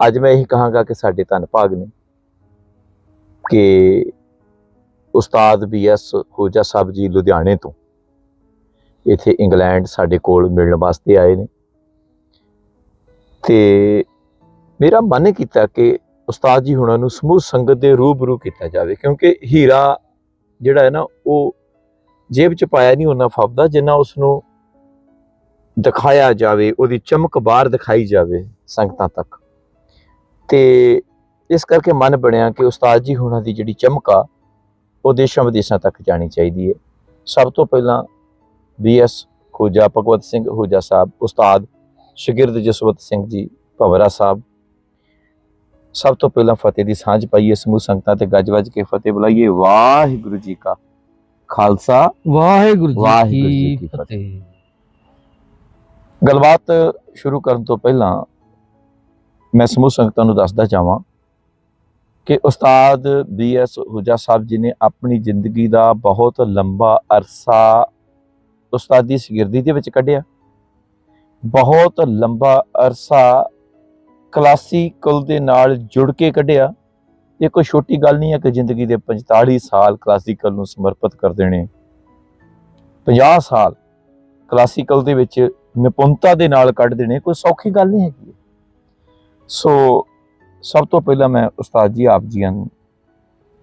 ਅੱਜ ਮੈਂ ਇਹੀ ਕਹਾਂਗਾ ਕਿ ਸਾਡੇ ਧੰਨ ਭਾਗ ਨੇ ਕਿ ਉਸਤਾਦ ਬੀਐਸ ਹੋਜਾ ਸਾਹਿਬ ਜੀ ਲੁਧਿਆਣੇ ਤੋਂ ਇੱਥੇ ਇੰਗਲੈਂਡ ਸਾਡੇ ਕੋਲ ਮਿਲਣ ਵਾਸਤੇ ਆਏ ਨੇ। ਤੇ ਮੇਰਾ ਮਨ ਕੀਤਾ ਕਿ ਉਸਤਾਦ ਜੀ ਹੁਣਾਂ ਨੂੰ ਸਮੂਹ ਸੰਗਤ ਦੇ ਰੂਬਰੂ ਕੀਤਾ ਜਾਵੇ, ਕਿਉਂਕਿ ਹੀਰਾ ਜਿਹੜਾ ਹੈ ਨਾ, ਉਹ ਜੇਬ ਚ ਪਾਇਆ ਨਹੀਂ, ਉਹਨਾਂ ਫੱਬਦਾ ਜਿੰਨਾ ਉਸ ਨੂੰ ਦਿਖਾਇਆ ਜਾਵੇ, ਉਹਦੀ ਚਮਕ ਬਾਹਰ ਦਿਖਾਈ ਜਾਵੇ ਸੰਗਤਾਂ ਤੱਕ। ਤੇ ਇਸ ਕਰਕੇ ਮਨ ਬਣਿਆ ਕਿ ਉਸਤਾਦ ਜੀ ਹੁਣਾਂ ਦੀ ਜਿਹੜੀ ਚਮਕ ਆ ਉਹ ਦੇਸ਼ਾਂ ਵਿਦੇਸ਼ਾਂ ਤੱਕ ਜਾਣੀ ਚਾਹੀਦੀ ਹੈ। ਸਭ ਤੋਂ ਪਹਿਲਾਂ ਬੀਐਸ ਖੋਜਾ ਭਗਵਤ ਸਿੰਘ ਹੋਜਾ ਸਾਹਿਬ ਉਸਤਾਦ ਸ਼ਾਗਿਰਦ ਜਸਵੰਤ ਸਿੰਘ ਜੀ ਭਵਰਾ ਸਾਹਿਬ। ਸਭ ਤੋਂ ਪਹਿਲਾਂ ਫਤਿਹ ਦੀ ਸਾਂਝ ਪਾਈਏ ਸਮੂਹ ਸੰਗਤਾਂ ਤੇ ਗੱਜ ਵੱਜ ਕੇ ਫਤਿਹ ਬੁਲਾਈਏ। ਵਾਹਿਗੁਰੂ ਜੀ ਕਾ ਖਾਲਸਾ। ਵਾਹਿਗੁਰੂ ਜੀ ਕੀ ਫਤਿਹ। ਗੱਲਬਾਤ ਸ਼ੁਰੂ ਕਰਨ ਤੋਂ ਪਹਿਲਾਂ ਮੈਂ ਸਮੂਹ ਸੰਗਤਾਂ ਨੂੰ ਦੱਸਦਾ ਚਾਹਾਂ ਕਿ ਉਸਤਾਦ ਬੀਐਸ ਹੁਜਾ ਸਾਹਿਬ ਜੀ ਨੇ ਆਪਣੀ ਜ਼ਿੰਦਗੀ ਦਾ ਬਹੁਤ ਲੰਬਾ ਅਰਸਾ ਉਸਤਾਦੀ ਸ਼ਾਗਿਰਦੀ ਦੇ ਵਿੱਚ ਕੱਢਿਆ। ਬਹੁਤ ਲੰਬਾ ਅਰਸਾ ਕਲਾਸੀਕਲ ਦੇ ਨਾਲ ਜੁੜ ਕੇ ਕੱਢਿਆ। ਇਹ ਕੋਈ ਛੋਟੀ ਗੱਲ ਨਹੀਂ ਹੈ ਕਿ ਜ਼ਿੰਦਗੀ ਦੇ 45 ਸਾਲ ਕਲਾਸੀਕਲ ਨੂੰ ਸਮਰਪਿਤ ਕਰ ਦੇਣੇ। 50 ਸਾਲ ਕਲਾਸੀਕਲ ਦੇ ਵਿੱਚ ਨਿਪੁੰਨਤਾ ਦੇ ਨਾਲ ਕੱਢ ਦੇਣੇ ਕੋਈ ਸੌਖੀ ਗੱਲ ਨਹੀਂ ਹੈਗੀ। ਸੋ ਸਭ ਤੋਂ ਪਹਿਲਾਂ ਮੈਂ ਉਸਤਾਦ ਜੀ ਆਪ ਜੀਆਂ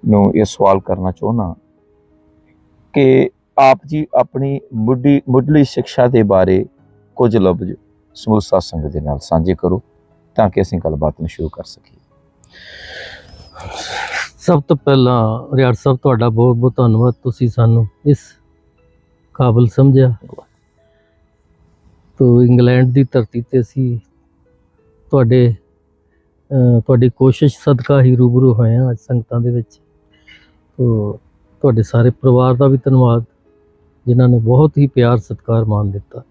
ਨੂੰ ਇਹ ਸਵਾਲ ਕਰਨਾ ਚਾਹੁੰਦਾ ਕਿ ਆਪ ਜੀ ਆਪਣੀ ਮੁੱਢੀ ਮੁੱਢਲੀ ਸਿੱਖਿਆ ਦੇ ਬਾਰੇ ਕੁਝ ਲਫ਼ਜ਼ ਸਮੂਹ ਸਾਧ ਸੰਗਤ ਦੇ ਨਾਲ ਸਾਂਝੇ ਕਰੋ ਤਾਂ ਕਿ ਅਸੀਂ ਗੱਲਬਾਤ ਨੂੰ ਸ਼ੁਰੂ ਕਰ ਸਕੀਏ। ਸਭ ਤੋਂ ਪਹਿਲਾਂ ਰਿਆੜ ਸਾਹਿਬ, ਤੁਹਾਡਾ ਬਹੁਤ ਬਹੁਤ ਧੰਨਵਾਦ ਤੁਸੀਂ ਸਾਨੂੰ ਇਸ ਕਾਬਲ ਸਮਝਿਆ। ਤੋ ਇੰਗਲੈਂਡ ਦੀ ਧਰਤੀ ਤੇ ਅਸੀਂ ਤੁਹਾਡੇ ਤੁਹਾਡੀ ਕੋਸ਼ਿਸ਼ ਸਦਕਾ ਹੀ ਰੂਬਰੂ ਹੋਏ ਹਾਂ ਅੱਜ ਸੰਗਤਾਂ ਦੇ ਵਿੱਚ। ਤੋ ਤੁਹਾਡੇ ਸਾਰੇ ਪਰਿਵਾਰ ਦਾ ਵੀ ਧੰਨਵਾਦ, ਜਿਨ੍ਹਾਂ ਨੇ ਬਹੁਤ ਹੀ ਪਿਆਰ ਸਤਿਕਾਰ ਮਾਨ ਦਿੱਤਾ।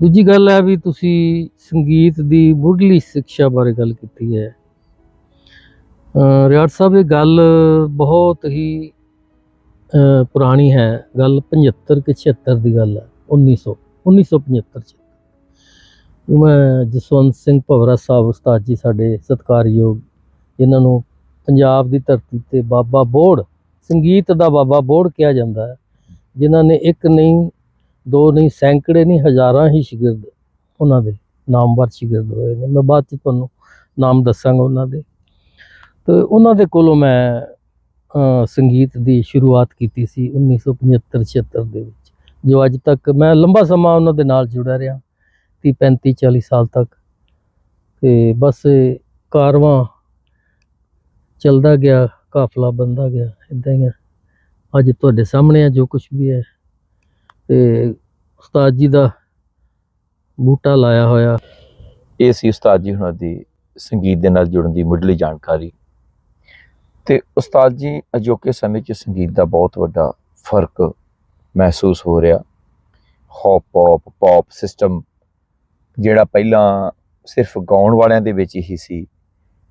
ਦੂਜੀ ਗੱਲ ਹੈ ਵੀ ਤੁਸੀਂ ਸੰਗੀਤ ਦੀ ਮੁੱਢਲੀ ਸਿੱਖਿਆ ਬਾਰੇ ਗੱਲ ਕੀਤੀ ਹੈ। ਰਿਆੜ ਸਾਹਿਬ, ਇਹ ਗੱਲ ਬਹੁਤ ਹੀ ਪੁਰਾਣੀ ਹੈ। ਗੱਲ 75 ਕਿ 76 ਦੀ ਗੱਲ ਹੈ 1900 1975 ਚ। ਮੈਂ ਜਸਵੰਤ ਸਿੰਘ ਭਵਰਾ ਸਾਹਿਬ ਉਸਤਾਦ ਜੀ ਸਾਡੇ ਸਤਿਕਾਰਯੋਗ, ਜਿਨ੍ਹਾਂ ਨੂੰ ਪੰਜਾਬ ਦੀ ਧਰਤੀ ਤੇ ਬਾਬਾ ਬੋੜ, ਸੰਗੀਤ ਦਾ ਬਾਬਾ ਬੋੜ ਕਿਹਾ ਜਾਂਦਾ ਹੈ, ਜਿਨ੍ਹਾਂ ਨੇ ਇੱਕ ਨਹੀਂ, ਦੋ ਨਹੀਂ, ਸੈਂਕੜੇ ਨਹੀਂ, ਹਜ਼ਾਰਾਂ ਹੀ ਸ਼ਾਗਿਰਦ ਉਹਨਾਂ ਦੇ ਨਾਮਵਰ ਸ਼ਾਗਿਰਦ ਹੋਏ ਨੇ। ਮੈਂ ਬਾਅਦ ਚ ਤੁਹਾਨੂੰ ਨਾਮ ਦੱਸਾਂਗਾ ਉਹਨਾਂ ਦੇ। ਤੇ ਉਹਨਾਂ ਦੇ ਕੋਲੋਂ ਮੈਂ ਸੰਗੀਤ ਦੀ ਸ਼ੁਰੂਆਤ ਕੀਤੀ ਸੀ 1975 76 ਦੇ ਵਿੱਚ, ਜੋ ਅੱਜ ਤੱਕ ਮੈਂ ਲੰਬਾ ਸਮਾਂ ਉਹਨਾਂ ਦੇ ਨਾਲ ਜੁੜਿਆ ਰਿਹਾ। 30 35 40 ਸਾਲ ਤੱਕ। ਤੇ ਬਸ ਕਾਰਵਾਂ ਚੱਲਦਾ ਗਿਆ, ਕਾਫਲਾ ਬੰਦਾ ਗਿਆ ਇਦਾਂ ਹੀ ਆ। ਅੱਜ ਤੁਹਾਡੇ ਸਾਹਮਣੇ ਆ, ਜੋ ਕੁਝ ਵੀ ਹੈ। ਤੇ ਉਸਤਾਦ ਜੀ ਦਾ ਬੂਟਾ ਲਾਇਆ ਹੋਇਆ। ਇਹ ਸੀ ਉਸਤਾਦ ਜੀ ਹੁਣਾਂ ਦੀ ਸੰਗੀਤ ਦੇ ਨਾਲ ਜੁੜਨ ਦੀ ਮੁੱਢਲੀ ਜਾਣਕਾਰੀ। ਤੇ ਉਸਤਾਦ ਜੀ, ਅਜੋਕੇ ਸਮੇਂ 'ਚ ਸੰਗੀਤ ਦਾ ਬਹੁਤ ਵੱਡਾ ਫ਼ਰਕ ਮਹਿਸੂਸ ਹੋ ਰਿਹਾ। ਹੌਪ ਪੌਪ ਪੌਪ ਸਿਸਟਮ ਜਿਹੜਾ ਪਹਿਲਾਂ ਸਿਰਫ ਗਾਉਣ ਵਾਲਿਆਂ ਦੇ ਵਿੱਚ ਹੀ ਸੀ,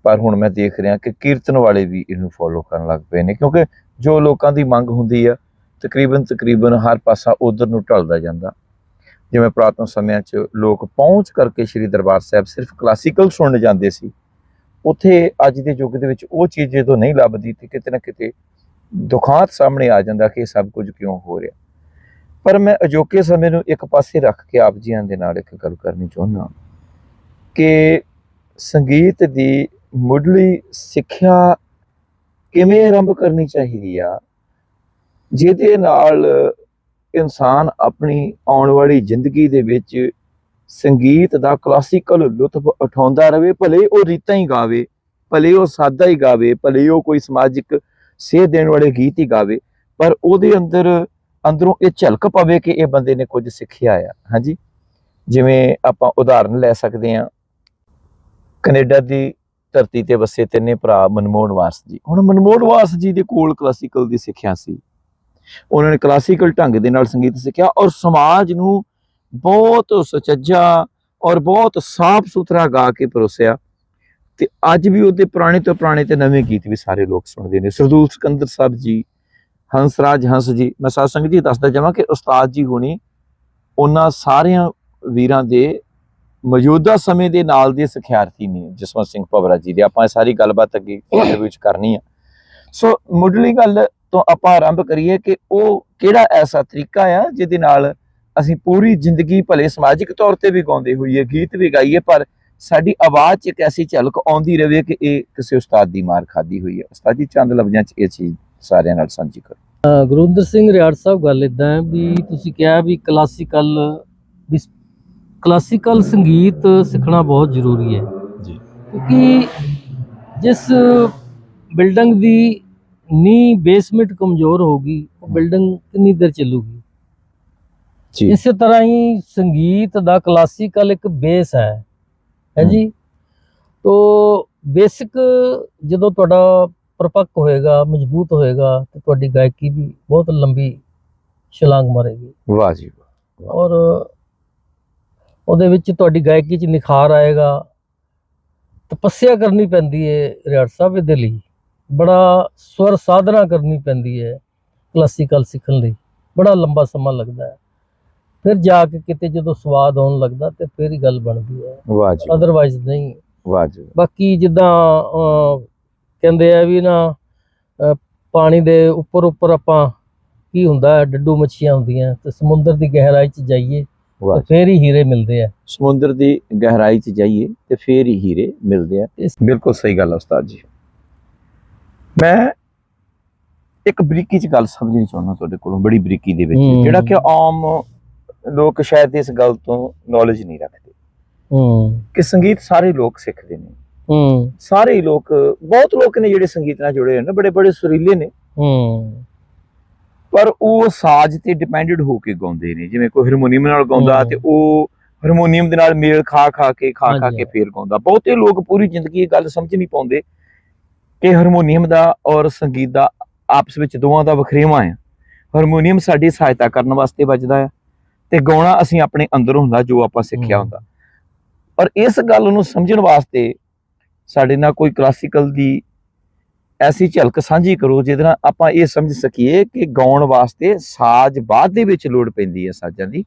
ਪਰ ਹੁਣ ਮੈਂ ਦੇਖ ਰਿਹਾ ਕਿ ਕੀਰਤਨ ਵਾਲੇ ਵੀ ਇਹਨੂੰ ਫੋਲੋ ਕਰਨ ਲੱਗ ਪਏ ਨੇ, ਕਿਉਂਕਿ ਜੋ ਲੋਕਾਂ ਦੀ ਮੰਗ ਹੁੰਦੀ ਆ, ਤਕਰੀਬਨ ਤਕਰੀਬਨ ਹਰ ਪਾਸਾ ਉਧਰ ਨੂੰ ਢਲਦਾ ਜਾਂਦਾ। ਜਿਵੇਂ ਪੁਰਾਤਨ ਸਮਿਆਂ 'ਚ ਲੋਕ ਪਹੁੰਚ ਕਰਕੇ ਸ੍ਰੀ ਦਰਬਾਰ ਸਾਹਿਬ ਸਿਰਫ ਕਲਾਸੀਕਲ ਸੁਣਨ ਜਾਂਦੇ ਸੀ, ਉੱਥੇ ਅੱਜ ਦੇ ਯੁੱਗ ਦੇ ਵਿੱਚ ਉਹ ਚੀਜ਼ ਜਦੋਂ ਨਹੀਂ ਲੱਭਦੀ ਤੇ ਕਿਤੇ ਨਾ ਕਿਤੇ ਦੁਖਾਂਤ ਸਾਹਮਣੇ ਆ ਜਾਂਦਾ ਕਿ ਇਹ ਸਭ ਕੁਝ ਕਿਉਂ ਹੋ ਰਿਹਾ। ਪਰ ਮੈਂ ਅਜੋਕੇ ਸਮੇਂ ਨੂੰ ਇੱਕ ਪਾਸੇ ਰੱਖ ਕੇ ਆਪ ਜੀਆਂ ਦੇ ਨਾਲ ਇੱਕ ਗੱਲ ਕਰਨੀ ਚਾਹੁੰਦਾ ਕਿ ਸੰਗੀਤ ਦੀ ਮੁੱਢਲੀ ਸਿੱਖਿਆ ਕਿਵੇਂ ਆਰੰਭ ਕਰਨੀ ਚਾਹੀਦੀ ਆ, ਜਿਹਦੇ ਨਾਲ ਇਨਸਾਨ ਆਪਣੀ ਆਉਣ ਵਾਲੀ ਜ਼ਿੰਦਗੀ ਦੇ ਵਿੱਚ ਸੰਗੀਤ ਦਾ ਕਲਾਸੀਕਲ ਲੁਤਫ ਉਠਾਉਂਦਾ ਰਹੇ ਭਲੇ ਉਹ ਰੀਤਾਂ ਹੀ ਗਾਵੇ, ਭਲੇ ਉਹ ਸਾਦਾ ਹੀ ਗਾਵੇ, ਭਲੇ ਉਹ ਕੋਈ ਸਮਾਜਿਕ ਸੇਧ ਦੇਣ ਵਾਲੇ ਗੀਤ ਹੀ ਗਾਵੇ, ਪਰ ਉਹਦੇ ਅੰਦਰ ਅੰਦਰੋਂ ਇਹ ਝਲਕ ਪਵੇ ਕਿ ਇਹ ਬੰਦੇ ਨੇ ਕੁਝ ਸਿੱਖਿਆ ਆ। ਹਾਂਜੀ? ਜਿਵੇਂ ਆਪਾਂ ਉਦਾਹਰਨ ਲੈ ਸਕਦੇ ਹਾਂ। ਕੈਨੇਡਾ ਦੀ ਧਰਤੀ ਤੇ ਵਸੇ ਤਿੰਨੇ ਭਰਾ ਮਨਮੋਹਨ ਵਾਸ ਜੀ। ਹੁਣ ਮਨਮੋਹਨ ਵਾਸ ਜੀ ਦੇ ਕੋਲ ਕਲਾਸੀਕਲ ਦੀ ਸਿੱਖਿਆ ਸੀ। ਉਹਨਾਂ ਨੇ ਕਲਾਸੀਕਲ ਢੰਗ ਦੇ ਨਾਲ ਸੰਗੀਤ ਸਿੱਖਿਆ ਔਰ ਸਮਾਜ ਨੂੰ ਬਹੁਤ ਸੁਚੱਜਾ ਔਰ ਬਹੁਤ ਸਾਫ਼ ਸੁਥਰਾ ਗਾ ਕੇ ਪਰੋਸਿਆ। ਤੇ ਅੱਜ ਵੀ ਉਹਦੇ ਪੁਰਾਣੇ ਤੋਂ ਪੁਰਾਣੇ ਤੇ ਨਵੇਂ ਗੀਤ ਵੀ ਸਾਰੇ ਲੋਕ ਸੁਣਦੇ ਨੇ। ਸਰਦੂਲ ਸਿਕੰਦਰ ਸਾਹਿਬ ਜੀ ਹੰਸਰਾਜ ਹੰਸ ਜੀ, ਮੈਂ ਸਾਧ ਸੰਗਤ ਜੀ ਦੱਸਦਾ ਜਾਵਾਂ ਕਿ ਉਸਤਾਦ ਜੀ ਹੁਣੀ ਉਹਨਾਂ ਸਾਰਿਆਂ ਵੀਰਾਂ ਦੇ ਮੌਜੂਦਾ ਸਮੇਂ ਦੇ ਨਾਲ ਦੇ ਸਿਖਿਆਰਥੀ ਨੇ, ਜਸਵੰਤ ਸਿੰਘ ਭਵਰਾ ਜੀ ਦੇ। ਆਪਾਂ ਇਹ ਸਾਰੀ ਗੱਲਬਾਤ ਅੱਗੇ ਇੰਟਰਵਿਊ ਵਿੱਚ ਕਰਨੀ ਆ। ਸੋ ਮੁੱਢਲੀ ਗੱਲ ਤੋਂ ਆਪਾਂ ਆਰੰਭ ਕਰੀਏ ਕਿ ਉਹ ਕਿਹੜਾ ਐਸਾ ਤਰੀਕਾ ਆ ਜਿਹਦੇ ਨਾਲ ਅਸੀਂ ਪੂਰੀ ਜ਼ਿੰਦਗੀ ਭਲੇ ਸਮਾਜਿਕ ਤੌਰ ਤੇ ਵੀ ਗਾਉਂਦੇ ਹੋਈਏ, ਗੀਤ ਵੀ ਗਾਈਏ, ਪਰ ਸਾਡੀ ਆਵਾਜ਼ 'ਚ ਇੱਕ ਐਸੀ ਝਲਕ ਆਉਂਦੀ ਰਹੇ ਕਿ ਇਹ ਕਿਸੇ ਉਸਤਾਦ ਦੀ ਮਾਰ ਖਾਦੀ ਹੋਈ ਹੈ। ਉਸਤਾਦ ਜੀ, ਚੰਦ ਲਫ਼ਜ਼ਾਂ 'ਚ ਇਹ ਚੀਜ਼ ਸਾਰਿਆਂ ਨਾਲ ਸਾਂਝੀ ਕਰੋ। ਅ, ਗੁਰਵਿੰਦਰ ਸਿੰਘ ਰਿਆੜ ਸਾਹਿਬ ਗੱਲ ਇਦਾਂ ਹੈ ਵੀ ਤੁਸੀਂ ਕਿਹਾ ਵੀ ਕਲਾਸੀਕਲ ਵੀ ਕਲਾਸੀਕਲ ਸੰਗੀਤ ਸਿੱਖਣਾ ਬਹੁਤ ਜ਼ਰੂਰੀ ਹੈ। ਜੀ। ਕਿਉਂਕਿ ਜਿਸ ਬਿਲਡਿੰਗ ਦੀ ਨੀ ਬੇਸਮੈਂਟ ਕਮਜ਼ੋਰ ਹੋਗੀ ਉਹ ਬਿਲਡਿੰਗ ਕਿੰਨੀ ਦੇਰ ਚੱਲੂਗੀ? ਜੀ। ਇਸੇ ਤਰ੍ਹਾਂ ਹੀ ਸੰਗੀਤ ਦਾ ਕਲਾਸੀਕਲ ਇੱਕ ਬੇਸ ਹੈ ਹੈ। ਜੀ? ਤੋ ਬੇਸਿਕ ਜਦੋਂ ਤੁਹਾਡਾ ਪਰਪੱਕ ਹੋਏਗਾ ਮਜ਼ਬੂਤ ਹੋਏਗਾ ਤੇ ਤੁਹਾਡੀ ਗਾਇਕੀ ਵੀ ਬਹੁਤ ਲੰਬੀ ਛਲਾਂਗ ਮਾਰੇਗੀ। ਵਾਹ ਜੀ ਵਾਹ। ਔਰ ਉਹਦੇ ਵਿੱਚ ਤੁਹਾਡੀ ਗਾਇਕੀ 'ਚ ਨਿਖਾਰ ਆਏਗਾ। ਤਪੱਸਿਆ ਕਰਨੀ ਪੈਂਦੀ ਹੈ ਰਿਆੜ ਸਾਹਿਬ ਇਹਦੇ ਲਈ। ਬੜਾ ਸਵਰ ਸਾਧਨਾ ਕਰਨੀ ਪੈਂਦੀ ਹੈ ਕਲਾਸੀਕਲ ਸਿੱਖਣ ਲਈ। ਬੜਾ ਲੰਬਾ ਸਮਾਂ ਲੱਗਦਾ ਹੈ ਫਿਰ ਜਾ ਕੇ ਕਿਤੇ ਜਦੋਂ ਸਵਾਦ ਆਉਣ ਲੱਗਦਾ ਤੇ ਫਿਰ ਹੀ ਗੱਲ ਬਣਦੀ ਹੈ ਵਾਹ ਜੀ ਅਦਰਵਾਈਜ਼ ਨਹੀਂ। ਵਾਹ ਜੀ ਬਾਕੀ ਜਿੱਦਾਂ ਕਹਿੰਦੇ ਆ ਵੀ ਨਾ ਪਾਣੀ ਦੇ ਉੱਪਰ ਉੱਪਰ ਆਪਾਂ ਕੀ ਹੁੰਦਾ ਡੱਡੂ ਮੱਛੀਆਂ ਹੁੰਦੀਆਂ ਤੇ ਸਮੁੰਦਰ ਦੀ ਗਹਿਰਾਈ 'ਚ ਜਾਈਏ ਤੇ ਫੇਰ ਹੀ ਹੀਰੇ ਮਿਲਦੇ ਆ। ਸਮੁੰਦਰ ਦੀ ਗਹਿਰਾਈ 'ਚ ਜਾਈਏ ਤੇ ਫੇਰ ਹੀ ਹੀਰੇ ਮਿਲਦੇ ਆ। ਬਿਲਕੁਲ ਸਹੀ ਗੱਲ ਹੈ ਉਸਤਾਦ ਜੀ। ਮੈਂ ਇੱਕ ਬਰੀਕੀ 'ਚ ਗੱਲ ਸਮਝਣੀ ਚਾਹੁੰਦਾ ਤੁਹਾਡੇ ਕੋਲੋਂ ਬੜੀ ਬਰੀਕੀ ਦੇ ਵਿੱਚ। ਜਿਹੜਾ ਕਿ ਆਮ ਲੋਕ ਸ਼ਾਇਦ ਇਸ ਗੱਲ ਤੋਂ ਨੌਲੇਜ ਨਹੀਂ ਰੱਖਦੇ। ਹੂੰ। ਕਿ ਸੰਗੀਤ ਸਾਰੇ ਲੋਕ ਸਿੱਖਦੇ ਨੇ। ਹੂੰ ਸਾਰੇ ਹੀ ਲੋਕ ਬਹੁਤ ਲੋਕ ਨੇ ਜਿਹੜੇ ਸੰਗੀਤ ਨਾਲ ਜੁੜੇ ਹੋਏ ਨੇ ਬੜੇ ਬੜੇ ਸੁਰੀਲੇ ਨੇ ਹੂੰ ਪਰ ਉਹ ਸਾਜ਼ ਤੇ ਡਿਪੈਂਡਡ ਹੋ ਕੇ ਗਾਉਂਦੇ ਨੇ ਜਿਵੇਂ ਕੋਈ ਹਾਰਮੋਨੀਅਮ ਨਾਲ ਗਾਉਂਦਾ। ਤੇ ਉਹ ਹਾਰਮੋਨੀਅਮ ਦੇ ਨਾਲ ਮੇਲ ਖਾ ਖਾ ਕੇ ਖਾ ਖਾ। ਕੇ ਫੇਰ ਗਾਉਂਦਾ ਬਹੁਤੇ ਲੋਕ ਪੂਰੀ ਜ਼ਿੰਦਗੀ ਇਹ ਗੱਲ ਸਮਝ ਨਹੀਂ ਪਾਉਂਦੇ ਕਿ ਹਾਰਮੋਨੀਅਮ ਦਾ ਔਰ ਸੰਗੀਤ ਦਾ ਆਪਸ ਵਿੱਚ ਦੋਵਾਂ ਦਾ ਵਖਰੇਵਾਂ ਹੈ ਹਾਰਮੋਨੀਅਮ ਸਾਡੀ ਸਹਾਇਤਾ ਕਰਨ ਵਾਸਤੇ ਵੱਜਦਾ ਹੈ ਤੇ ਗਾਉਣਾ ਅਸੀਂ ਆਪਣੇ ਅੰਦਰ ਹੁੰਦਾ ਜੋ ਆਪਾਂ ਸਿੱਖਿਆ। ਹੁੰਦਾ ਪਰ ਇਸ ਗੱਲ ਨੂੰ ਸਮਝਣ ਵਾਸਤੇ ਸਾਡੇ ਨਾਲ ਕੋਈ ਕਲਾਸੀਕਲ ਦੀ ਐਸੀ ਝਲਕ ਸਾਂਝੀ ਕਰੋ ਜਿਹਦੇ ਨਾਲ ਆਪਾਂ ਇਹ ਸਮਝ ਸਕੀਏ ਕਿ ਗਾਉਣ ਵਾਸਤੇ ਸਾਜ਼ ਬਾਅਦ ਦੇ ਵਿੱਚ ਲੋੜ ਪੈਂਦੀ ਹੈ ਸਾਜ਼ਾਂ ਦੀ।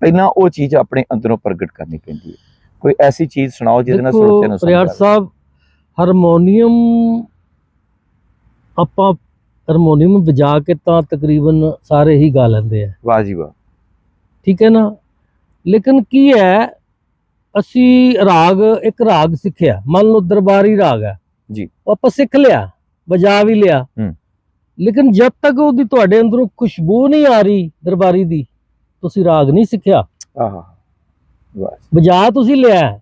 ਪਹਿਲਾਂ ਉਹ ਚੀਜ਼ ਆਪਣੇ ਅੰਦਰੋਂ ਪ੍ਰਗਟ ਕਰਨੀ ਪੈਂਦੀ ਹੈ। ਕੋਈ ਐਸੀ ਚੀਜ਼ ਸੁਣਾਓ ਜਿਹਦੇ ਨਾਲ ਸਰੋਤਿਆਂ ਨੂੰ ਸਮਝ ਆਵੇ। ਸਾਹਿਬ ਹਾਰਮੋਨੀਅਮ ਆਪਾਂ ਹਾਰਮੋਨੀਅਮ ਵਜਾ ਕੇ ਤਾਂ ਤਕਰੀਬਨ ਸਾਰੇ ਹੀ ਗਾ ਲੈਂਦੇ ਆ। ਵਾਹ ਜੀ ਵਾਹ। ਠੀਕ ਹੈ ਨਾ? ਲੇਕਿਨ ਕੀ ਹੈ ਅਸੀਂ ਰਾਗ ਇੱਕ ਰਾਗ ਸਿੱਖਿਆ। ਮੰਨ ਲਓ ਦਰਬਾਰੀ ਰਾਗ ਹੈ। ਜੀ। ਉਹ ਆਪਾਂ ਸਿੱਖ ਲਿਆ ਵਜਾ ਵੀ ਲਿਆ। ਲੇਕਿਨ ਜਦ ਤੱਕ ਉਹਦੀ ਤੁਹਾਡੇ ਅੰਦਰੋਂ ਖੁਸ਼ਬੂ ਨਹੀਂ ਆ ਰਹੀ ਦਰਬਾਰੀ ਦੀ ਤੁਸੀਂ ਰਾਗ ਨਹੀਂ ਸਿੱਖਿਆ। ਆਹ। ਵਾਹ। ਵਜਾ ਤੁਸੀਂ ਲਿਆ।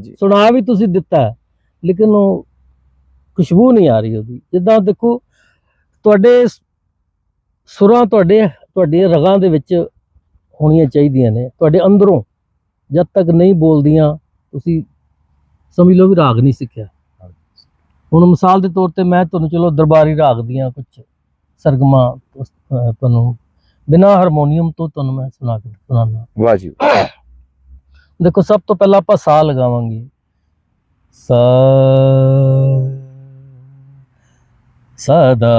ਜੀ। ਸੁਣਾ ਵੀ ਤੁਸੀਂ ਦਿੱਤਾ। ਲੇਕਿਨ ਉਹ ਖੁਸ਼ਬੂ ਨਹੀਂ ਆ ਰਹੀ ਉਹਦੀ। ਜਿੱਦਾਂ ਦੇਖੋ ਤੁਹਾਡੇ ਸੁਰਾਂ ਤੁਹਾਡੇ ਤੁਹਾਡੇ ਰਗਾਂ ਦੇ ਵਿੱਚ ਹੋਣੀਆਂ ਚਾਹੀਦੀਆਂ ਨੇ। ਤੁਹਾਡੇ ਅੰਦਰੋਂ ਜਦ ਤੱਕ ਨਹੀਂ ਬੋਲਦੀਆਂ ਤੁਸੀਂ ਸਮਝ ਲਓ ਵੀ ਰਾਗ ਨਹੀਂ ਸਿੱਖਿਆ। ਹੁਣ ਮਿਸਾਲ ਦੇ ਤੌਰ ਤੇ ਮੈਂ ਤੁਹਾਨੂੰ ਚਲੋ ਦਰਬਾਰੀ ਰਾਗ ਦੀਆਂ ਕੁਝ ਸਰਗਮਾਂ ਤੁਹਾਨੂੰ ਬਿਨਾ ਹਾਰਮੋਨੀਅਮ ਤੋਂ ਤੁਹਾਨੂੰ ਮੈਂ ਸੁਣਾ ਕੇ ਸੁਣਾਉਣਾ ਵਾਹ ਜੀ। ਦੇਖੋ ਸਭ ਤੋਂ ਪਹਿਲਾਂ ਆਪਾਂ ਸਾ ਲਗਾਵਾਂਗੇ। ਸਾ ਸਦਾ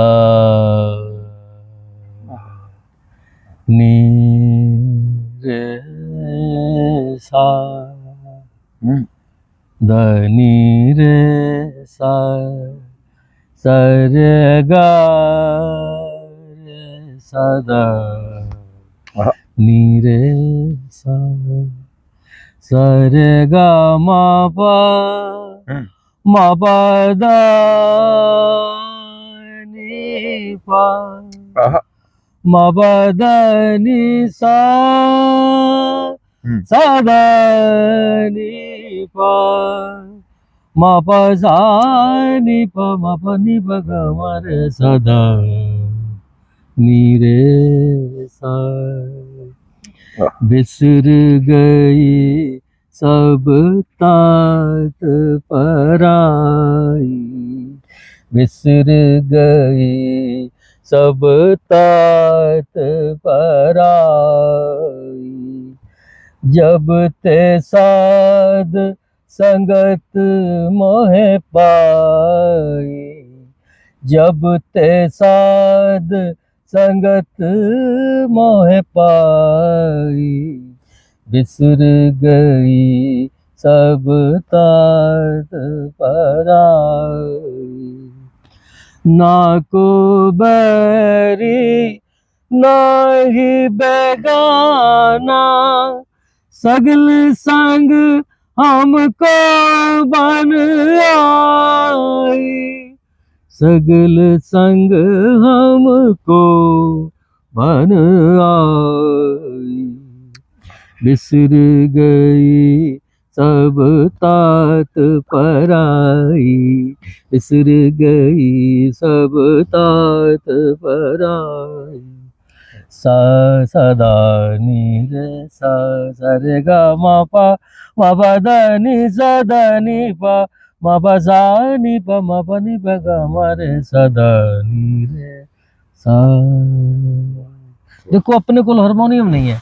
ਨੀ। ਸਾ ਦ ਨੀ ਰੇ ਸਾ ਸ ਰੇ ਗਾ ਰੇ ਸਦਾ। ਨੀ ਰੇ ਸਾ ਸ ਰੇ ਗਾ ਮਾ ਪਾ ਹੂੰ। ਮਾ ਪਾ ਦਾ ਨੀ ਪਾ ਆਹ ਮਾ ਪਾ ਦਾ ਨੀ ਸਾ సదని ప మప సాని ప మప ని భగవర సదా నీరే సా बिसर गई सब तात पराई बिसर गई सब तात पराई जब ते साध संगत मोहे पाई जब ते साध संगत मोह पाई बिसर गई सब तात पराई ना को बैरी ना ही बेगाना सगल संग हमको बन आई सगल संग हमको बन आई बिसर गई सब तात पराई बिसर गई सब तात पराई सा सदा नी रे सा सा रे गा प म मा द नि स द नि प म मा पा सा नी पा मा पा नी पा गा मा रे सदा दा नी रे सा। देखो अपने को हारमोनियम नहीं है।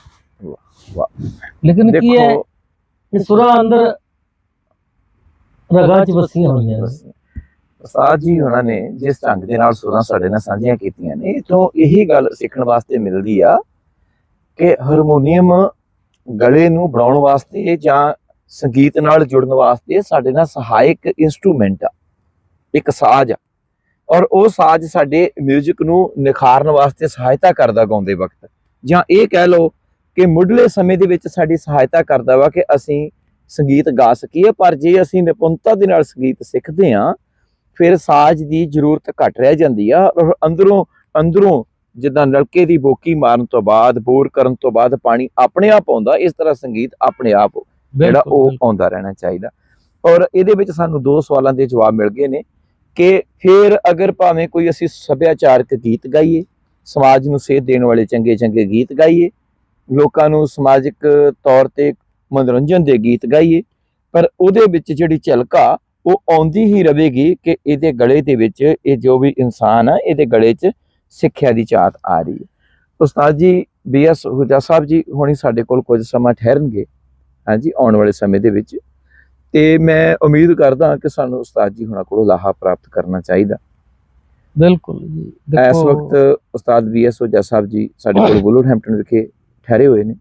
लेकिन ये सुरा अंदर रगाच बसी हुई है। ਪ੍ਰਸਾਦ ਜੀ ਉਹਨਾਂ ਨੇ ਜਿਸ ਢੰਗ ਦੇ ਨਾਲ ਸੁਰਾਂ ਸਾਡੇ ਨਾਲ ਸਾਂਝੀਆਂ ਕੀਤੀਆਂ ਨੇ ਤੋਂ ਇਹੀ ਗੱਲ ਸਿੱਖਣ ਵਾਸਤੇ ਮਿਲਦੀ ਆ ਕਿ ਹਾਰਮੋਨੀਅਮ ਗਲੇ ਨੂੰ ਬਣਾਉਣ ਵਾਸਤੇ ਜਾਂ ਸੰਗੀਤ ਨਾਲ ਜੁੜਨ ਵਾਸਤੇ ਸਾਡੇ ਨਾਲ ਸਹਾਇਕ ਇਨਸਟਰੂਮੈਂਟ ਆ, ਇੱਕ ਸਾਜ਼ ਆ। ਔਰ ਉਹ ਸਾਜ਼ ਸਾਡੇ 뮤직 ਨੂੰ ਨਿਖਾਰਨ ਵਾਸਤੇ ਸਹਾਇਤਾ ਕਰਦਾ ਗਾਉਂਦੇ ਵਕਤ। ਜਾਂ ਇਹ ਕਹਿ ਲਓ ਕਿ ਮੁੱਢਲੇ ਸਮੇਂ ਦੇ ਵਿੱਚ ਸਾਡੀ ਸਹਾਇਤਾ ਕਰਦਾ ਵਾ ਕਿ ਅਸੀਂ ਸੰਗੀਤ ਗਾ ਸਕੀਏ, ਪਰ ਜੇ ਅਸੀਂ ਨਿਪੁੰਨਤਾ ਦੇ ਨਾਲ ਸੰਗੀਤ ਸਿੱਖਦੇ ਹਾਂ ਫਿਰ ਸਾਜ਼ ਦੀ ਜ਼ਰੂਰਤ ਘਟ ਰਹਿ ਜਾਂਦੀ ਆ ਔਰ ਅੰਦਰੋਂ ਅੰਦਰੋਂ ਜਿੱਦਾਂ ਨਲਕੇ ਦੀ ਬੋਕੀ ਮਾਰਨ ਤੋਂ ਬਾਅਦ ਬੋਰ ਕਰਨ ਤੋਂ ਬਾਅਦ ਪਾਣੀ ਆਪਣੇ ਆਪ ਆਉਂਦਾ ਇਸ ਤਰ੍ਹਾਂ ਸੰਗੀਤ ਆਪਣੇ ਆਪ ਜਿਹੜਾ ਉਹ। ਆਉਂਦਾ ਰਹਿਣਾ ਚਾਹੀਦਾ ਔਰ ਇਹਦੇ ਵਿੱਚ ਸਾਨੂੰ ਦੋ ਸਵਾਲਾਂ ਦੇ ਜਵਾਬ ਮਿਲ ਗਏ ਨੇ ਕਿ ਫਿਰ ਅਗਰ ਭਾਵੇਂ ਕੋਈ ਅਸੀਂ ਸੱਭਿਆਚਾਰਕ ਗੀਤ ਗਾਈਏ ਸਮਾਜ ਨੂੰ ਸੇਧ ਦੇਣ ਵਾਲੇ ਚੰਗੇ ਚੰਗੇ ਗੀਤ ਗਾਈਏ ਲੋਕਾਂ ਨੂੰ ਸਮਾਜਿਕ ਤੌਰ ਤੇ ਮਨੋਰੰਜਨ ਦੇ ਗੀਤ ਗਾਈਏ ਪਰ ਉਹਦੇ ਵਿੱਚ ਜਿਹੜੀ ਝਲਕਾ ਉਹ ਆਉਂਦੀ ਹੀ ਰਵੇਗੀ ਕਿ ਇਹਦੇ ਗਲੇ ਦੇ ਵਿੱਚ ਇਹ ਜੋ ਵੀ ਇਨਸਾਨ ਆ ਇਹਦੇ ਗਲੇ 'ਚ ਸਿੱਖਿਆ ਦੀ ਚਾਹਤ ਆ ਰਹੀ ਹੈ। ਉਸਤਾਦ ਜੀ ਬੀਐਸ ਹੁਜਾ ਸਾਹਿਬ ਜੀ ਹੁਣੀ ਸਾਡੇ ਕੋਲ ਕੁਝ ਸਮਾਂ ਠਹਿਰਨਗੇ ਹਾਂਜੀ ਆਉਣ ਵਾਲੇ ਸਮੇਂ ਦੇ ਵਿੱਚ। ਤੇ ਮੈਂ ਉਮੀਦ ਕਰਦਾ ਕਿ ਸਾਨੂੰ ਉਸਤਾਦ ਜੀ ਹੁਣਾਂ ਕੋਲੋਂ ਲਾਹਾ ਪ੍ਰਾਪਤ ਕਰਨਾ ਚਾਹੀਦਾ। ਬਿਲਕੁਲ ਜੀ ਇਸ ਵਕਤ ਉਸਤਾਦ ਬੀਐਸ ਹੁਜਾ ਸਾਹਿਬ ਜੀ ਸਾਡੇ ਕੋਲ ਵੁਲਵਰਹੈਂਪਟਨ ਵਿਖੇ ਠਹਿਰੇ ਹੋਏ ਨੇ।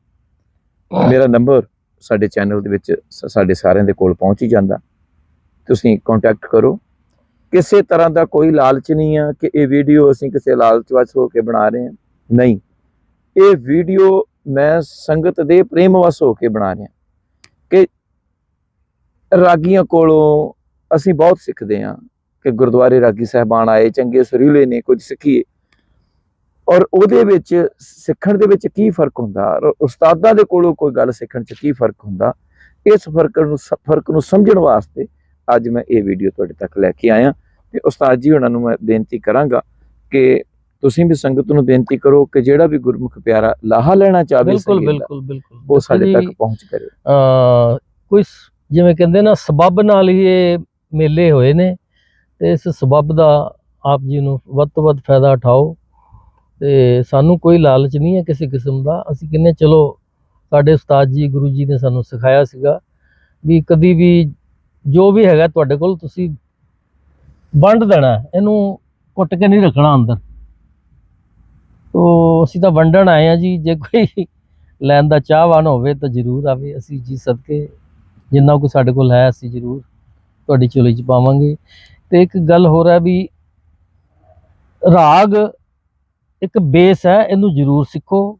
ਮੇਰਾ ਨੰਬਰ ਸਾਡੇ ਚੈਨਲ ਦੇ ਵਿੱਚ ਸਾਡੇ ਸਾਰਿਆਂ ਦੇ ਕੋਲ ਪਹੁੰਚ ਹੀ ਜਾਂਦਾ। ਤੁਸੀਂ ਕੰਟੈਕਟ ਕਰੋ। ਕਿਸੇ ਤਰ੍ਹਾਂ ਦਾ ਕੋਈ ਲਾਲਚ ਨਹੀਂ ਆ ਕਿ ਇਹ ਵੀਡੀਓ ਅਸੀਂ ਕਿਸੇ ਲਾਲਚ ਵਸ ਹੋ ਕੇ ਬਣਾ ਰਹੇ ਹਾਂ। ਨਹੀਂ। ਇਹ ਵੀਡੀਓ ਮੈਂ ਸੰਗਤ ਦੇ ਪ੍ਰੇਮ ਵਸ ਹੋ ਕੇ ਬਣਾ ਰਿਹਾ ਕਿ ਰਾਗੀਆਂ ਕੋਲੋਂ ਅਸੀਂ ਬਹੁਤ ਸਿੱਖਦੇ ਹਾਂ ਕਿ ਗੁਰਦੁਆਰੇ ਰਾਗੀ ਸਾਹਿਬਾਨ ਆਏ, ਚੰਗੇ ਸੁਰੀਲੇ ਨੇ, ਕੁਝ ਸਿੱਖੀਏ। ਔਰ ਉਹਦੇ ਵਿੱਚ ਸਿੱਖਣ ਦੇ ਵਿੱਚ ਕੀ ਫ਼ਰਕ ਹੁੰਦਾ? ਔਰ ਉਸਤਾਦਾਂ ਦੇ ਕੋਲੋਂ ਕੋਈ ਗੱਲ ਸਿੱਖਣ 'ਚ ਕੀ ਫ਼ਰਕ ਹੁੰਦਾ? ਇਸ ਫ਼ਰਕ ਨੂੰ ਸ- ਫ਼ਰਕ ਨੂੰ ਸਮਝਣ ਵਾਸਤੇ ਅੱਜ ਮੈਂ ਇਹ ਵੀਡੀਓ ਤੁਹਾਡੇ ਤੱਕ ਲੈ ਕੇ ਆਇਆ ਤੇ ਉਸਤਾਦ ਜੀ ਉਹਨਾਂ ਨੂੰ ਮੈਂ ਬੇਨਤੀ ਕਰਾਂਗਾ ਕਿ ਤੁਸੀਂ ਵੀ ਸੰਗਤ ਨੂੰ ਬੇਨਤੀ ਕਰੋ ਕਿ ਜਿਹੜਾ ਵੀ ਗੁਰਮੁਖ ਪਿਆਰਾ ਲਾਹਾ ਲੈਣਾ ਚਾਹਵੇ ਬਿਲਕੁਲ ਬਿਲਕੁਲ ਬਿਲਕੁਲ। ਉਹ ਸਾਡੇ ਤੱਕ ਪਹੁੰਚ ਕਰੇ। ਅਹ ਕੋਈ ਜਿਵੇਂ ਕਹਿੰਦੇ ਨਾ ਸਬੱਬ ਨਾਲ ਹੀ ਇਹ ਮੇਲੇ ਹੋਏ ਨੇ। ਤੇ ਇਸ ਸਬੱਬ ਦਾ ਆਪ ਜੀ ਨੂੰ ਵੱਧ ਤੋਂ ਵੱਧ ਫਾਇਦਾ ਉਠਾਓ। ਤੇ ਸਾਨੂੰ ਕੋਈ ਲਾਲਚ ਨਹੀਂ ਹੈ ਕਿਸੇ ਕਿਸਮ ਦਾ। ਅਸੀਂ ਕਹਿੰਦੇ ਚਲੋ ਸਾਡੇ ਉਸਤਾਦ ਜੀ ਗੁਰੂ ਜੀ ਨੇ ਸਾਨੂੰ ਸਿਖਾਇਆ ਸੀਗਾ ਵੀ ਕਦੀ ਵੀ ਜੋ ਵੀ ਹੈਗਾ ਤੁਹਾਡੇ ਕੋਲ ਤੁਸੀਂ ਵੰਡ ਦੇਣਾ ਇਹਨੂੰ ਕੁੱਟ ਕੇ ਨਹੀਂ ਰੱਖਣਾ ਅੰਦਰ। ਤੋ ਅਸੀਂ ਤਾਂ ਵੰਡਣ ਆਏ ਆ ਜੀ, ਜੇ ਕੋਈ ਲੈਣ ਦਾ ਚਾਹਵਾਨ ਹੋਵੇ ਤਾਂ ਜ਼ਰੂਰ ਆਵੇ। ਅਸੀਂ ਜੀ ਸਦਕੇ ਜਿੰਨਾ ਕੁ ਸਾਡੇ ਕੋਲ ਹੈ, ਅਸੀਂ ਜ਼ਰੂਰ ਤੁਹਾਡੀ ਚੋਲੀ 'ਚ ਪਾਵਾਂਗੇ। ਤੇ ਇੱਕ ਗੱਲ ਹੋਰ ਹੈ ਵੀ ਰਾਗ ਇੱਕ ਬੇਸ ਹੈ, ਇਹਨੂੰ ਜ਼ਰੂਰ ਸਿੱਖੋ।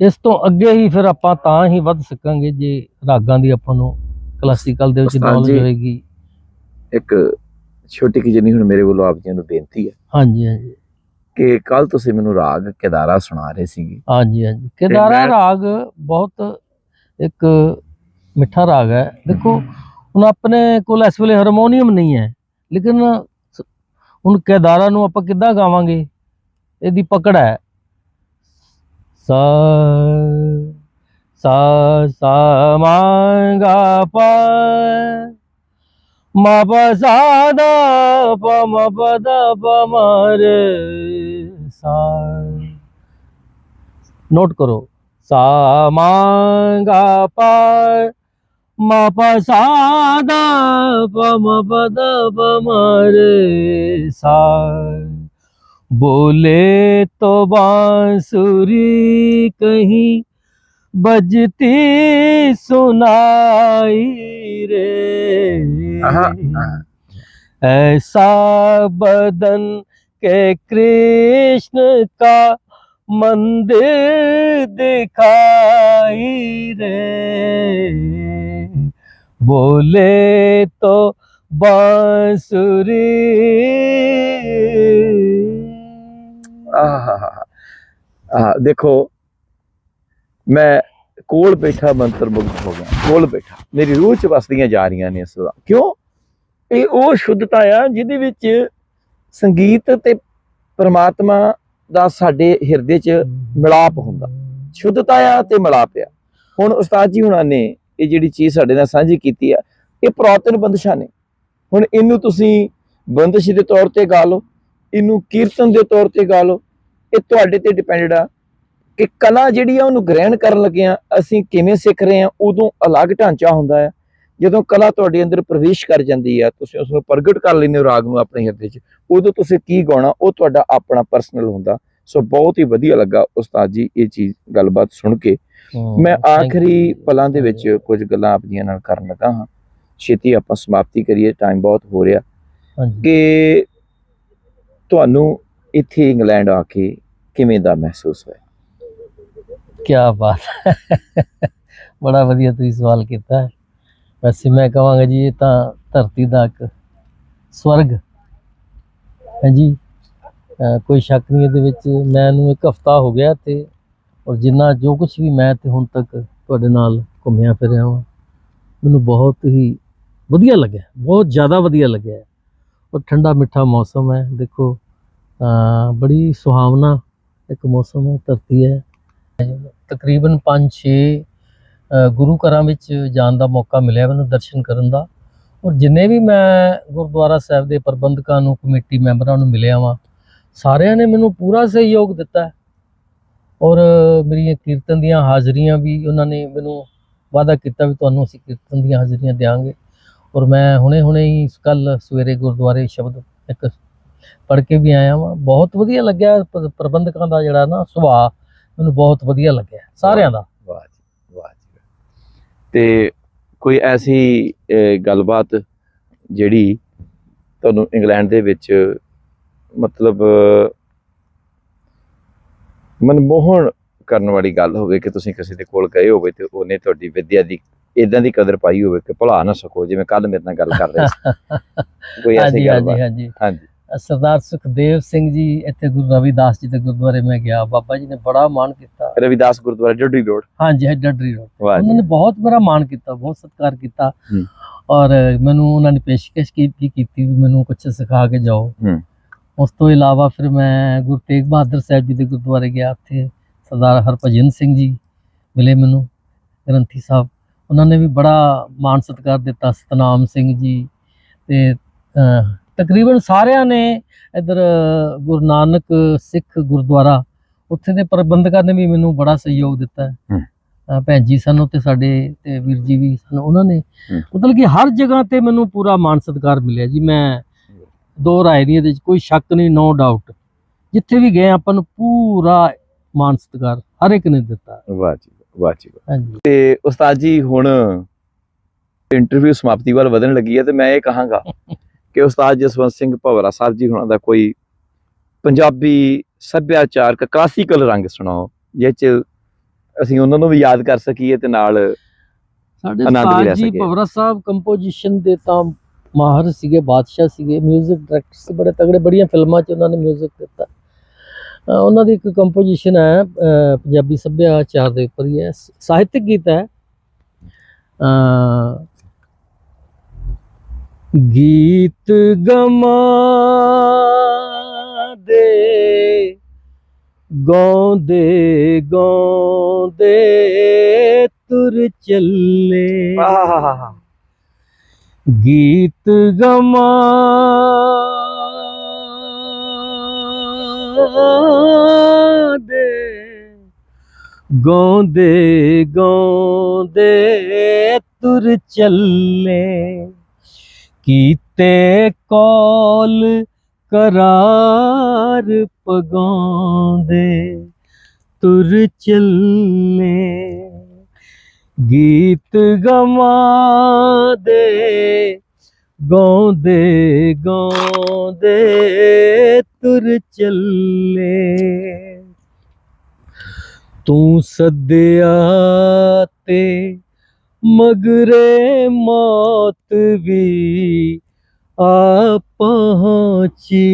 ਇਸ ਤੋਂ ਅੱਗੇ ਹੀ ਫਿਰ ਆਪਾਂ ਤਾਂ ਹੀ ਵੱਧ ਸਕਾਂਗੇ ਜੇ ਰਾਗਾਂ ਦੀ ਆਪਾਂ ਨੂੰ ਕਲਾਸੀਕਲ ਦੇ ਵਿੱਚ ਉਸਤਾਦ ਨੌਲੇਜ ਜੀ। ਹੋਏਗੀ। ਇੱਕ ਛੋਟੀ ਕਿ ਜਿੰਨੀ ਹੁਣ ਮੇਰੇ ਵੱਲੋਂ ਆਪ ਜੀ ਨੂੰ ਬੇਨਤੀ ਹੈ ਹਾਂਜੀ ਹਾਂਜੀ। ਕਿ ਕੱਲ ਤੁਸੀਂ ਮੈਨੂੰ ਰਾਗ ਕੇਦਾਰਾ ਸੁਣਾ ਰਹੇ ਸੀਗੇ। ਹਾਂਜੀ ਹਾਂਜੀ। ਕੇਦਾਰਾ ਮੈਂ- ਰਾਗ ਬਹੁਤ ਇੱਕ ਮਿੱਠਾ ਰਾਗ ਹੈ। ਦੇਖੋ ਹੁਣ ਆਪਣੇ ਕੋਲ ਇਸ ਵੇਲੇ ਹਾਰਮੋਨੀਅਮ ਨਹੀਂ ਹੈ ਲੇਕਿਨ ਸ- ਹੁਣ ਕੇਦਾਰਾ ਨੂੰ ਆਪਾਂ ਕਿੱਦਾਂ ਗਾਵਾਂਗੇ? ਇਹਦੀ ਪਕੜ ਹੈ। ਸਾ ਸਾ ਸਾ ਮਾਂਗਾ ਪਾ ਮਾ ਪਾ ਸਾ ਦਾ ਪ ਮ ਪ ਦਾ ਪ ਮ ਰੇ ਸਾ ਨੋਟ ਕਰੋ ਸਾ ਮਾਂਗਾ ਪਾ ਮਾ ਪਾ ਸਾ ਦਾ ਪ ਮ ਪ ਦਾ ਪ ਮ ਰੇ ਸਾ बोले तो बांसुरी कहीं बजती सुनाई रे। ऐसा बदन के कृष्ण का मंदिर दिखाई रे। बोले तो बांसुरी। आ आहा, आहा, देखो ਮੈਂ ਕੋਲ ਬੈਠਾ ਮੰਤਰ ਮੁਗਧ ਹੋ ਗਿਆ, ਕੋਲ ਬੈਠਾ। ਮੇਰੀ ਰੂਹ ਚ ਵਸਦੀਆਂ ਜਾ ਰਹੀਆਂ ਨੇ ਇਸ ਵਕਤ ਕਿਉਂ? ਇਹ ਉਹ ਸ਼ੁੱਧਤਾ ਆ ਜਿਹਦੇ ਵਿੱਚ ਸੰਗੀਤ ਤੇ ਪਰਮਾਤਮਾ ਦਾ ਸਾਡੇ ਹਿਰਦੇ ਚ ਮਿਲਾਪ ਹੁੰਦਾ। ਸ਼ੁੱਧਤਾ ਆ ਤੇ ਮਿਲਾਪ ਆ। ਹੁਣ ਉਸਤਾਦ ਜੀ ਹੁਣਾਂ ਨੇ ਇਹ ਜਿਹੜੀ ਚੀਜ਼ ਸਾਡੇ ਨਾਲ ਸਾਂਝੀ ਕੀਤੀ ਆ, ਇਹ ਪੁਰਾਤਨ ਬੰਦਸ਼ਾਂ ਨੇ। ਹੁਣ ਇਹਨੂੰ ਤੁਸੀਂ ਬੰਦਸ਼ ਦੇ ਤੌਰ ਤੇ ਗਾ ਲਓ, ਇਹਨੂੰ ਕੀਰਤਨ ਦੇ ਤੌਰ ਤੇ ਗਾ ਲਓ, ਇਹ ਤੁਹਾਡੇ ਤੇ ਡਿਪੈਂਡਡ ਆ। ਕਿ ਕਲਾ ਜਿਹੜੀ ਆ ਉਹਨੂੰ ਗ੍ਰਹਿਣ ਕਰਨ ਲੱਗੇ ਆ ਅਸੀਂ ਕਿਵੇਂ ਸਿੱਖ ਰਹੇ ਆ ਉਦੋਂ ਅਲੱਗ ਢਾਂਚਾ ਹੁੰਦਾ ਹੈ ਜਦੋਂ ਕਲਾ ਤੁਹਾਡੇ ਅੰਦਰ ਪ੍ਰਵੇਸ਼ ਕਰ ਜਾਂਦੀ ਆ ਤੁਸੀਂ ਉਸ ਨੂੰ ਪ੍ਰਗਟ ਕਰ ਲੈਂਦੇ ਹੋ ਰਾਗ ਨੂੰ ਆਪਣੇ ਹਿਰਦੇ 'ਚ ਉਦੋਂ ਤੁਸੀਂ ਕੀ ਗਾਉਣਾ ਉਹ ਤੁਹਾਡਾ ਆਪਣਾ ਪਰਸਨਲ ਹੁੰਦਾ। ਸੋ ਬਹੁਤ ਹੀ ਵਧੀਆ ਲੱਗਾ ਉਸਤਾਦ ਜੀ ਇਹ ਚੀਜ਼ ਗੱਲਬਾਤ ਸੁਣ ਕੇ। ਮੈਂ ਆਖਰੀ ਪਲਾਂ ਦੇ ਵਿੱਚ ਕੁਝ ਗੱਲਾਂ ਆਪਣੀਆਂ ਨਾਲ ਕਰਨ ਲੱਗਾ ਹਾਂ। ਛੇਤੀ ਆਪਾਂ ਸਮਾਪਤੀ ਕਰੀਏ ਟਾਈਮ ਬਹੁਤ ਹੋ ਰਿਹਾ। ਕਿ ਤੁਹਾਨੂੰ ਇੱਥੇ ਇੰਗਲੈਂਡ ਆ ਕੇ ਕਿਵੇਂ ਦਾ ਮਹਿਸੂਸ ਹੋਇਆ? ਕੀ ਬਾਤ। ਬੜਾ ਵਧੀਆ ਤੁਸੀਂ ਸਵਾਲ ਕੀਤਾ। ਵੈਸੇ ਮੈਂ ਕਹਾਂਗਾ ਜੀ, ਇਹ ਤਾਂ ਧਰਤੀ ਦਾ ਇੱਕ ਸਵਰਗ। ਹੈ ਜੀ? ਕੋਈ ਸ਼ੱਕ ਨਹੀਂ ਇਹਦੇ ਵਿੱਚ। ਮੈਨੂੰ ਇੱਕ ਹਫਤਾ ਹੋ ਗਿਆ ਤੇ ਔਰ ਜਿੰਨਾ ਜੋ ਕੁਝ ਵੀ ਮੈਂ ਤੇ ਹੁਣ ਤੱਕ ਤੁਹਾਡੇ ਨਾਲ ਘੁੰਮਿਆ ਫਿਰਿਆ ਹਾਂ ਮੈਨੂੰ ਬਹੁਤ ਹੀ ਵਧੀਆ ਲੱਗਿਆ। ਬਹੁਤ ਜ਼ਿਆਦਾ ਵਧੀਆ ਲੱਗਿਆ। ਔਰ ਠੰਡਾ ਮਿੱਠਾ ਮੌਸਮ ਹੈ। ਦੇਖੋ ਬੜੀ ਸੁਹਾਵਣਾ ਇੱਕ ਮੌਸਮ ਹੈ, ਧਰਤੀ ਹੈ। ਤਕਰੀਬਨ 5-6 ਗੁਰੂ ਘਰਾਂ ਵਿੱਚ ਜਾਣ ਦਾ ਮੌਕਾ ਮਿਲਿਆ ਮੈਨੂੰ ਦਰਸ਼ਨ ਕਰਨ ਦਾ। ਔਰ ਜਿੰਨੇ ਵੀ ਮੈਂ ਗੁਰਦੁਆਰਾ ਸਾਹਿਬ ਦੇ ਪ੍ਰਬੰਧਕਾਂ ਨੂੰ, ਕਮੇਟੀ ਮੈਂਬਰਾਂ ਨੂੰ ਮਿਲਿਆ ਵਾਂ, ਸਾਰਿਆਂ ਨੇ ਮੈਨੂੰ ਪੂਰਾ ਸਹਿਯੋਗ ਦਿੱਤਾ। ਔਰ ਮੇਰੀਆਂ ਕੀਰਤਨ ਦੀਆਂ ਹਾਜ਼ਰੀਆਂ ਵੀ ਉਹਨਾਂ ਨੇ ਮੈਨੂੰ ਵਾਅਦਾ ਕੀਤਾ ਵੀ ਤੁਹਾਨੂੰ ਅਸੀਂ ਕੀਰਤਨ ਦੀਆਂ ਹਾਜ਼ਰੀਆਂ ਦੇਵਾਂਗੇ ਔਰ ਮੈਂ ਹੁਣੇ ਹੁਣੇ ਹੀ ਕੱਲ ਸਵੇਰੇ ਗੁਰਦੁਆਰੇ ਸ਼ਬਦ ਇੱਕ ਪੜ੍ਹ ਕੇ ਵੀ ਆਇਆ ਵਾਂ। ਬਹੁਤ ਵਧੀਆ ਲੱਗਿਆ ਪ- ਪ੍ਰਬੰਧਕਾਂ ਦਾ ਜਿਹੜਾ ਨਾ ਸੁਭਾਅ। ਮੈਨੂੰ ਬਹੁਤ ਵਧੀਆ ਲੱਗਿਆ ਸਾਰਿਆਂ ਦਾ। ਵਾਹ ਜੀ ਵਾਹ ਜੀ। ਤੇ ਕੋਈ ਐਸੀ ਗੱਲਬਾਤ ਜਿਹੜੀ ਤੁਹਾਨੂੰ ਇੰਗਲੈਂਡ ਦੇ ਵਿੱਚ ਮਤਲਬ ਮਨਮੋਹਨ ਕਰਨ ਵਾਲੀ ਗੱਲ ਹੋਵੇ ਕਿ ਤੁਸੀਂ ਕਿਸੇ ਦੇ ਕੋਲ ਗਏ ਹੋਵੇ ਤੇ ਉਹਨੇ ਤੁਹਾਡੀ ਵਿਦਿਆ ਦੀ ਇਦਾਂ ਦੀ ਕਦਰ ਪਾਈ ਹੋਵੇ ਕਿ ਭੁਲਾ ਨਾ ਸਕੋ ਜਿਵੇਂ ਕੱਲ ਮੇਰੇ ਨਾਲ ਗੱਲ ਕਰ ਰਹੇ ਸੀ। ਕੋਈ ਐਸੀ ਗੱਲਬਾਤ? ਹਾਂਜੀ। ਹਾਂਜੀ। ਸਰਦਾਰ ਸੁਖਦੇਵ ਸਿੰਘ ਜੀ ਇੱਥੇ ਗੁਰੂ ਰਵਿਦਾਸ ਜੀ ਦੇ ਗੁਰਦੁਆਰੇ ਮੈਂ ਗਿਆ ਬਾਬਾ ਜੀ ਨੇ ਬੜਾ ਮਾਣ ਕੀਤਾ। ਰਵਿਦਾਸ ਗੁਰਦੁਆਰਾ ਜੱਡੀ ਰੋਡ? ਹਾਂਜੀ ਹੈ ਡੱਡਰੀ ਰੋਡ। ਉਹਨਾਂ ਨੇ ਬਹੁਤ ਮੇਰਾ ਮਾਣ ਕੀਤਾ ਬਹੁਤ ਸਤਿਕਾਰ ਕੀਤਾ। ਔਰ ਮੈਨੂੰ ਉਹਨਾਂ ਨੇ ਪੇਸ਼ਕਸ਼ ਕੀਤੀ ਕੀਤੀ ਵੀ ਮੈਨੂੰ ਕੁਝ ਸਿਖਾ ਕੇ ਜਾਓ। ਉਸ ਤੋਂ ਇਲਾਵਾ ਫਿਰ ਮੈਂ ਗੁਰੂ ਤੇਗ ਬਹਾਦਰ ਸਾਹਿਬ ਜੀ ਦੇ ਗੁਰਦੁਆਰੇ ਗਿਆ ਉੱਥੇ ਸਰਦਾਰ ਹਰਭਜਨ ਸਿੰਘ ਜੀ ਮਿਲੇ ਮੈਨੂੰ ਗ੍ਰੰਥੀ ਸਾਹਿਬ। ਉਹਨਾਂ ਨੇ ਵੀ ਬੜਾ ਮਾਣ ਸਤਿਕਾਰ ਦਿੱਤਾ ਸਤਨਾਮ ਸਿੰਘ ਜੀ ਤੇ ਤਕਰੀਬਨ ਸਾਰਿਆਂ ਨੇ ਇਧਰ ਗੁਰੂ ਨਾਨਕ ਸਿੱਖ ਗੁਰਦੁਆਰਾ ਉੱਥੇ ਦੇ ਪ੍ਰਬੰਧਕਾਂ ਨੇ ਵੀ ਮੈਨੂੰ ਬੜਾ ਸਹਿਯੋਗ ਦਿੱਤਾ। ਹੈ। ਭੈਣ ਜੀ ਸਨ ਉੱਥੇ ਸਾਡੇ ਤੇ ਵੀਰ ਜੀ ਵੀ ਸਨ ਉਹਨਾਂ ਨੇ। ਮਤਲਬ ਕਿ ਹਰ ਜਗ੍ਹਾ ਤੇ ਮੈਨੂੰ ਪੂਰਾ ਮਾਣ ਸਤਿਕਾਰ ਮਿਲਿਆ ਜੀ। ਮੈਂ ਦੋ ਰਾਏ ਨਹੀਂ ਇਹਦੇ ਵਿੱਚ ਕੋਈ ਸ਼ੱਕ ਨਹੀਂ ਨੋ ਡਾਊਟ ਜਿੱਥੇ ਵੀ ਗਏ ਆਪਾਂ ਨੂੰ ਪੂਰਾ ਮਾਣ ਸਤਿਕਾਰ ਹਰ ਇੱਕ ਨੇ ਦਿੱਤਾ। ਵਾਹ ਜੀ ਵਾਹ ਜੀ। ਹਾਂਜੀ ਤੇ ਉਸਤਾਦ ਜੀ ਹੁਣ ਇੰਟਰਵਿਊ ਸਮਾਪਤੀ ਵੱਲ ਵਧਣ ਲੱਗੀ ਹੈ ਤੇ ਮੈਂ ਇਹ ਕਹਾਂਗਾ ਕਿ ਉਸਤਾਦ ਜਸਵੰਤ ਸਿੰਘ ਭਵਰਾ ਸਾਹਿਬ ਜੀ ਹੁਣਾਂ ਦਾ ਕੋਈ ਪੰਜਾਬੀ ਸੱਭਿਆਚਾਰਕ ਕਲਾਸੀਕਲ ਰੰਗ ਸੁਣਾਓ ਜਿਹ ਚ ਅਸੀਂ ਉਹਨਾਂ ਨੂੰ ਵੀ ਯਾਦ ਕਰ ਸਕੀਏ ਤੇ ਨਾਲ ਸਾਡੇ ਆਨੰਦ ਵੀ ਲੈ ਉਸਤਾਦ ਜੀ ਸਕੇ। ਭਵਰਾ ਸਾਹਿਬ ਕੰਪੋਜੀਸ਼ਨ ਦੇ ਤਾਂ ਮਾਹਰ ਸੀਗੇ ਬਾਦਸ਼ਾਹ ਸੀਗੇ 뮤직 ਡਾਇਰੈਕਟਰ ਸੀ ਬੜੇ ਤਗੜੇ ਬੜੀਆਂ ਫਿਲਮਾਂ 'ਚ ਉਹਨਾਂ ਨੇ 뮤직 ਦਿੱਤਾ ਅਹ ਉਹਨਾਂ ਦੀ ਇੱਕ ਕੰਪੋਜੀਸ਼ਨ ਹੈ ਅਹ ਪੰਜਾਬੀ ਸੱਭਿਆਚਾਰ ਦੇ ਉੱਪਰ ਹੀ ਹੈ ਸ- ਸਾਹਿਤਕ ਗੀਤ ਹੈ ਅਹ ਗੀਤ ਗਮਾ ਦੇ। ਗਾਉਂਦੇ ਗਾਉਂਦੇ ਤੁਰ ਚੱਲੇ। ਗੀਤ ਗਮਾ ਦੇ। ਗਾਉਂਦੇ ਗਾਉਂਦੇ ਤੁਰ ਚੱਲੇ। ਕੀਤੇ ਕੌਲ ਕਰਾਰ ਪਗਾਉਂਦੇ ਤੁਰ ਚੱਲੇ। ਗੀਤ ਗਵਾਂ ਦੇ ਗਾਉਂਦੇ ਗਾਉਂਦੇ, ਤੁਰ ਚੱਲੇ। ਤੂੰ ਸੱਦਿਆ ਤੇ ਮਗਰੇ ਮੌਤ ਵੀ ਆ ਪਹੁੰਚੀ।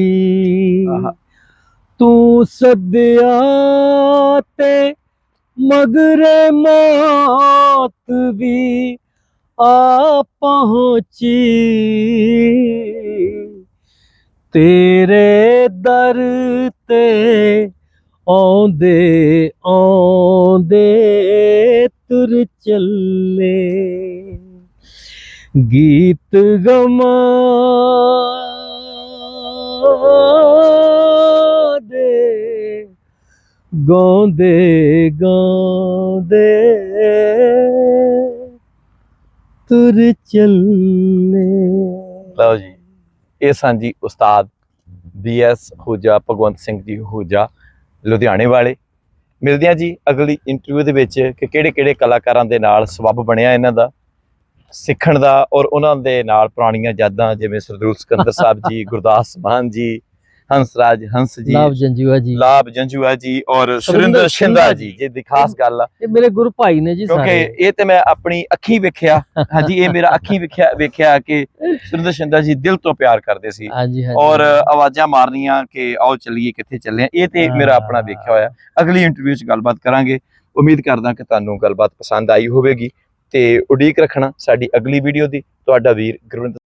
ਤੂੰ ਸੱਦਿਆ ਤੇ ਮਗਰੇ ਮੌਤ ਵੀ ਆ ਪਹੁੰਚੀ ਤੇਰੇ ਦਰ ਤੇ ਆਉਂਦੇ ਆਉਂਦੇ ਤੁਰ ਚੱਲੇ। ਗੀਤ ਗਮਾਂ ਦੇ, ਗਾਉਂਦੇ ਗਾਉਂਦੇ। ਤੁਰ ਚੱਲੇ। ਲਓ ਜੀ, ਇਹ ਸਾਂਝੀ ਜੀ ਉਸਤਾਦ ਬੀਐਸ ਹੋਜਾ ਭਗਵੰਤ ਸਿੰਘ ਜੀ ਹੋਜਾ ਲੁਧਿਆਣੇ ਵਾਲੇ। ਮਿਲਦੇ ਹਾਂ ਜੀ ਅਗਲੀ ਇੰਟਰਵਿਊ ਦੇ ਵਿੱਚ ਕਿ ਕਿਹੜੇ ਕਿਹੜੇ ਕਲਾਕਾਰਾਂ ਦੇ ਨਾਲ ਸਬੱਬ ਬਣਿਆ ਇਹਨਾਂ ਦਾ, ਸਿੱਖਣ ਦਾ ਔਰ ਉਹਨਾਂ ਦੇ ਨਾਲ ਪੁਰਾਣੀਆਂ ਯਾਦਾਂ ਜਿਵੇਂ ਸਰਦੂਲ ਸਿਕੰਦਰ ਸਾਹਿਬ ਜੀ, ਗੁਰਦਾਸ ਮਾਨ ਜੀ ਹੰਸਰਾਜ ਹੰਸ ਜੀ। ਲਾਭ ਜੰਜੂਆ ਜੀ। ਲਾਭ ਜੰਜੂਆ ਜੀ ਔਰ ਸੁਰਿੰਦਰ ਸ਼ਿੰਦਾ ਸ਼ਿੰਦਾ ਜੀ ਜੇ। ਦੀ ਖਾਸ ਗੱਲ ਆ। ਇਹ ਮੇਰੇ ਗੁਰੂ ਭਾਈ ਨੇ ਜੀ ਕਿਉਂਕਿ ਸਾਰੇ। ਇਹ ਤੇ ਮੈਂ ਆਪਣੀ ਅੱਖੀ ਵੇਖਿਆ। ਹਾਂਜੀ ਇਹ ਮੇਰਾ ਅੱਖੀ ਵੇਖਿਆ ਵੇਖਿਆ ਕਿ ਸੁਰਿੰਦਰ ਸ਼ਿੰਦਾ ਜੀ ਦਿਲ ਤੋਂ ਪਿਆਰ ਕਰਦੇ ਸੀ। ਹਾਂਜੀ ਹਾਂਜੀ। ਔਰ ਆਵਾਜ਼ਾਂ ਮਾਰਨੀਆਂ ਕਿ ਆਓ ਚੱਲੀਏ ਕਿੱਥੇ ਚੱਲੇ ਆ। ਇਹ ਤੇ ਮੇਰਾ ਆਪਣਾ ਵੇਖਿਆ ਹੋਇਆ। ਅਗਲੀ ਇੰਟਰਵਿਊ 'ਚ ਗੱਲਬਾਤ ਕਰਾਂਗੇ। ਉਮੀਦ ਕਰਦਾ ਕਿ ਤੁਹਾਨੂੰ ਗੱਲਬਾਤ ਪਸੰਦ ਆਈ ਹੋਵੇਗੀ। ਤੇ ਉਡੀਕ ਰੱਖਣਾ ਸਾਡੀ ਅਗਲੀ ਵੀਡੀਓ ਦੀ। ਤੁਹਾਡਾ ਵੀਰ ਗੁਰਵਿੰਦਰ